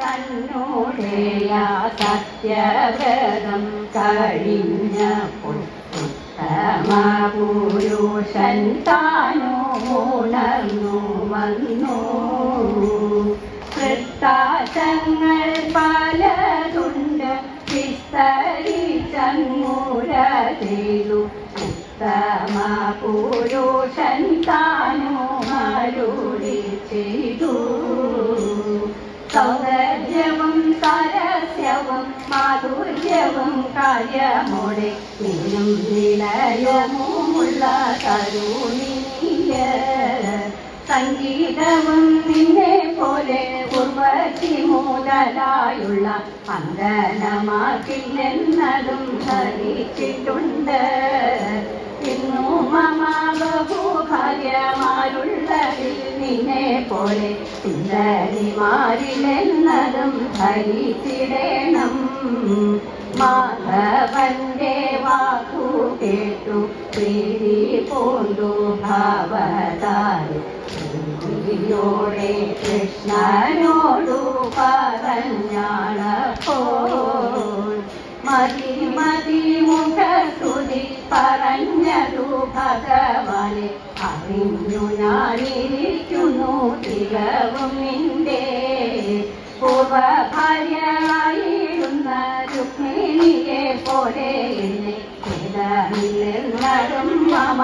തന്നോടേയ സത്യവ്രതം കഴിഞ്ഞപ്പോൾ ഉത്തമ പുരുഷൻ താനോ ഉണർന്നു വന്നു. വൃത്താശങ്ങൾ പലതുണ്ട് വിസ്തരിച്ചങ്ങൂര ചെയ്തു ഉത്തമ പുരുഷൻ താനോ മരുളി ചെയ്തു സൗന്ദര്യവും സരസ്യവും മാധുര്യവും കാര്യമോടെ നീയും നിലയമുള്ള കരുണിയ സംഗീതവും നിന്നെ പോലെ ഉർവശി മുതലായുള്ള അന്തനമാക്കില്ലെന്നതും ധരിച്ചിട്ടുണ്ട്. ഇന്നു മമാ ബഹുഭാര്യമാരുള്ളതിൽ നിന്നെ പോലെ സുന്ദരിമാരിലെന്നതും ധരിച്ചിടണം മാധവന്റെ വാക്കു കേട്ടു പ്രീതി പൂണ്ടു ഭവതാരി പ്രീതിയോടെ കൃഷ്ണനോടു പോ മതി മതി മുഖസ്തുതി പറഞ്ഞതു ഭഗവാനെ. അറിഞ്ഞു ഞാനിരിക്കുന്നു തികവും നിന്റെ പൂർവഭാര്യയായിരുന്ന രുക്മിണിയെ പോലെ എന്നെ നിന്നും മമ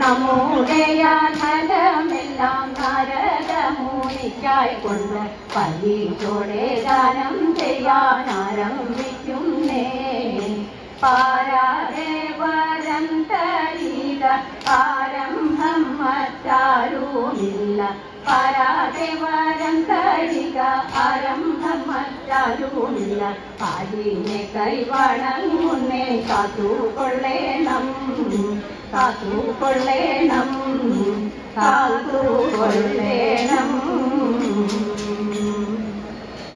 നമ്മുടെ യാഥലമെല്ലാം നാരദമൂനിക്കായി കൊണ്ട് പരീക്ഷോടെ ദാനം ചെയ്യാൻ ആരംഭിക്കുന്നേ പാരാതെ വരം തരീക ആരംഭം മറ്റാരുമില്ല. പാരാതെ വരം തരിക. ആരംഭം മറ്റാരുമില്ല. പാലിനെ കൈവണങ്ങുന്നേ കാത്തുകൊള്ളേണം കാത്തുകൊള്ളേണം കാത്തുകൊള്ളേണം